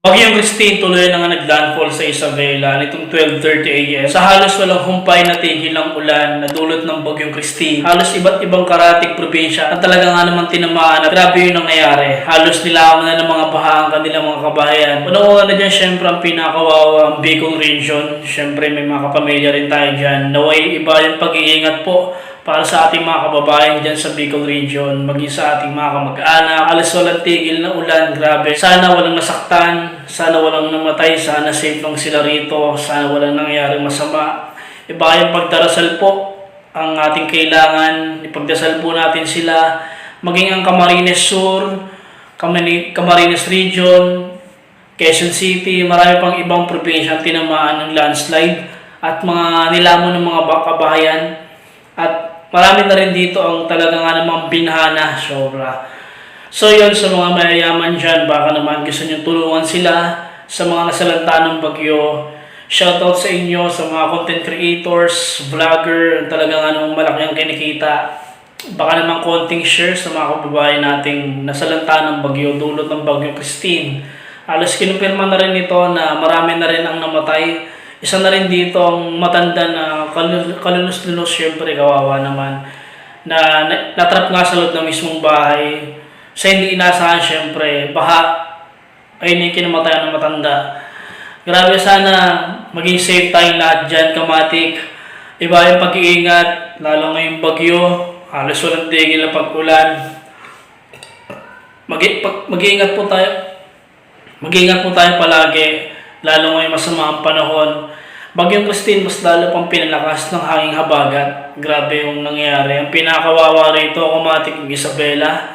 Bagyong Christine tuloy na nga naglandfall sa Isabela nitong 12.30 a.m. Sa halos walang humpay na tigil ng ulan na dulot ng Bagyong Christine. Halos iba't ibang karating probinsya na talaga nga naman tinamaan at grabe yung nangyayari. Halos nilaman na ng mga baha ang kanilang mga kabahayan. Una-una na dyan syempre ang pinakawawa ang Bicol Region. Syempre may mga kapamilya rin tayo dyan. Naway iba yung pag-iingat po para sa ating mga kababayan dyan sa Bicol Region, maging sa ating mga kamag-anak. Alas walang tigil na ulan, grabe. Sana walang nasaktan, sana walang namatay, sana safe lang sila rito, sana walang nangyaring masama. Iba yung pagdarasal po ang ating kailangan, ipagdasal po natin sila, maging ang Camarines Sur, Camarines Region, Quezon City, marami pang ibang probinsya ang tinamaan ng landslide at mga nilamon ng mga ba- kabahayan at marami na rin dito ang talaga nga namang binhana, sobra. So yun, sa mga mayayaman dyan, baka naman gusto nyo tulungan sila sa mga nasalanta ng bagyo. Shoutout sa inyo, sa mga content creators, vlogger, talaga nga namang malaki ang kinikita. Baka naman konting share sa mga kababayan nating nasalanta ng bagyo, dulot ng bagyo Christine. Alas kinumpirma na rin ito na marami na rin ang namatay. Isa na rin dito ang matanda na kalunos-lunos, syempre kawawa naman, na, na natrap nga sa loob ng mismong bahay. Sa hindi inasahan, syempre, baha ay may kinamatayan ng matanda. Grabe sana maging safe tayong lahat dyan, kamatik. Iba yung pag-iingat, lalo ngayong bagyo, halos walang tigil na pag-ulan. Mag- pag- mag-iingat po tayo, mag-iingat po tayo palagi, lalo ngayong masama ang panahon. Bagyong Christine, mas lalo pang pinalakas ng hanging habagat. Grabe yung nangyayari. Ang pinakawawa rito, kumatik yung Isabela.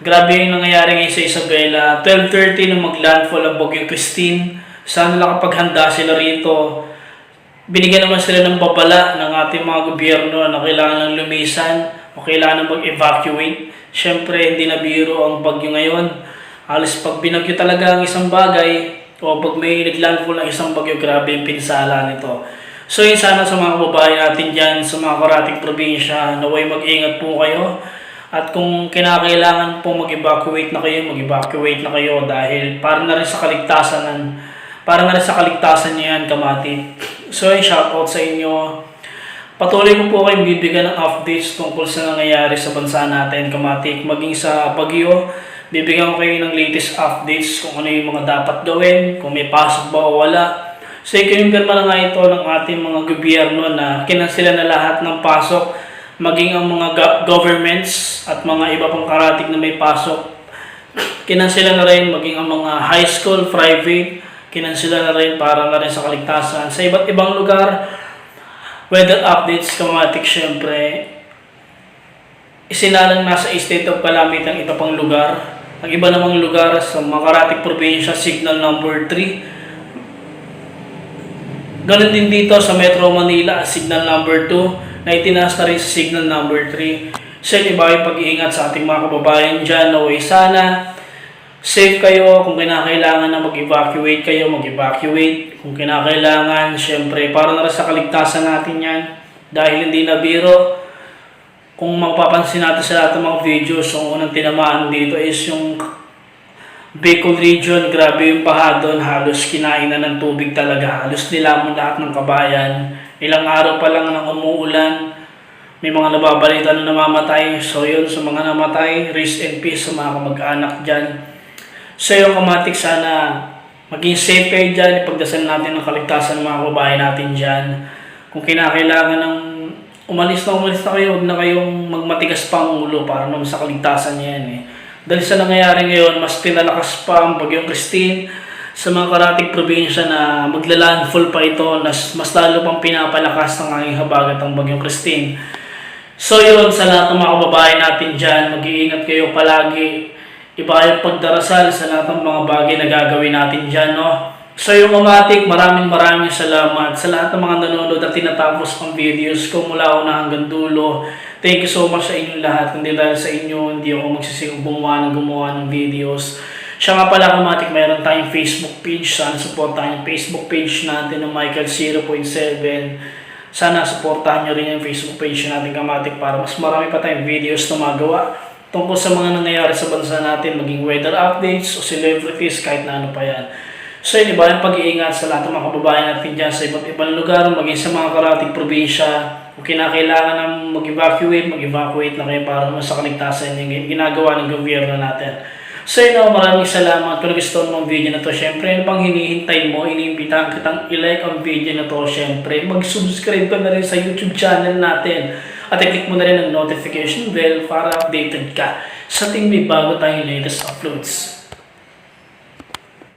Grabe yung nangyayari ngayon sa Isabela. 12.30 nung mag-landfall ang Bagyong Christine. Sana nakapaghanda sila rito. Binigyan naman sila ng babala ng ating mga gobyerno na kailangan ng lumisan o kailangan mag-evacuate. Siyempre, hindi na biro ang bagyo ngayon. Halos pag binagyo talaga ang isang bagay, o pag may naglandfall ng isang bagyo, grabe yung pinsala nito. So yun sana sa mga kababayan natin dyan, sa mga karating probinsya, naway mag-ingat po kayo. At kung kinakailangan po mag-evacuate na kayo, mag-evacuate na kayo dahil para na rin sa kaligtasan para na rin sa kaligtasan niyo yan, kamati. So yun, shoutout sa inyo. Patuloy ko po kayong bibigyan ng updates tungkol sa nangyayari sa bansa natin, kamatik, maging sa bagyo. Bibigyan ko kayo ng latest updates kung ano yung mga dapat gawin, kung may pasok ba o wala. So, ikinumpirma na nga ito ng ating mga gobyerno na kinansila na lahat ng pasok, maging ang mga go- governments at mga iba pang karating na may pasok. Kinansila na rin maging ang mga high school, private, kinansila na rin para na rin sa kaligtasan. Sa iba't ibang lugar, weather updates, kamatik syempre, isinalang nasa state of calamity ang iba pang lugar. Ang iba namang lugar sa Makarating probinsya, signal number 3. Ganon din dito sa Metro Manila, signal number 2 na itinaas na rin sa signal number 3. So yun, iba yung pag-iingat sa ating mga kababayan dyan na sana. Safe kayo kung kinakailangan na mag-evacuate kayo, mag-evacuate. Kung kinakailangan, syempre, para na rin sa kaligtasan natin yan. Dahil hindi na biro, kung mapapansin natin sa lahat ng mga videos, yung unang tinamaan dito is yung Bicol region, grabe yung baha doon, halos kinain na ng tubig talaga, halos nilamon lahat ng kabayan. Ilang araw pa lang nang umuulan, may mga nababalita na namamatay. So yun, sa mga namatay, rest in peace sa mga kamag-anak dyan. So yung kamatik, sana maging safe kayo dyan, ipagdasal natin ang kaligtasan ng mga kababayan natin dyan. Kung kinakailangan ng umalis na umalis na kayo, huwag na kayong magmatigas pa ang ulo para naman sa kaligtasan niya yan eh. Dahil sa nangyayari ngayon, mas pinalakas pa ang bagyong Christine sa mga karating probinsya na maglalandfall pa ito, nas, mas lalo pang pinapalakas ng aking habagat ang bagyong Christine. So yun, sa lahat ng mga kababayan natin dyan, mag-iingat kayo palagi. Iba yung pagdarasal sa lahat ng mga bagay na gagawin natin dyan, no? So yung Mamatik, maraming maraming salamat sa lahat ng mga nanonood at tinatapos ang videos ko mula una hanggang dulo. Thank you so much sa inyong lahat. Kundi dahil sa inyo, hindi ako magsisigong gumawa ng gumawa ng videos. Siya nga pala, Kamatik, mayroon tayong Facebook page. Sana supportahan yung Facebook page natin ng Michael 0.7. Sana supportahan nyo rin yung Facebook page natin, Kamatik, para mas marami pa tayong videos na magawa tungkol sa mga nangyayari sa bansa natin, maging weather updates o celebrities, kahit na ano pa yan. Iba yung pag-iingat sa lahat ng mga kababayan natin dyan sa iba't ibang lugar, maging sa mga karating probinsya. Kung kinakailangan ng mag-evacuate, mag-evacuate na kayo para naman sa kaligtasan yung ginagawa ng gobyerno natin. So yun ako, maraming salamat. Kung gusto mo ang video na to, syempre, ano pang hinihintay mo, iniimbitahan kitang i-like ang video na to, syempre, mag-subscribe ka na rin sa YouTube channel natin. At i-click mo na rin ang notification bell para updated ka sa ting may bago tayong latest uploads.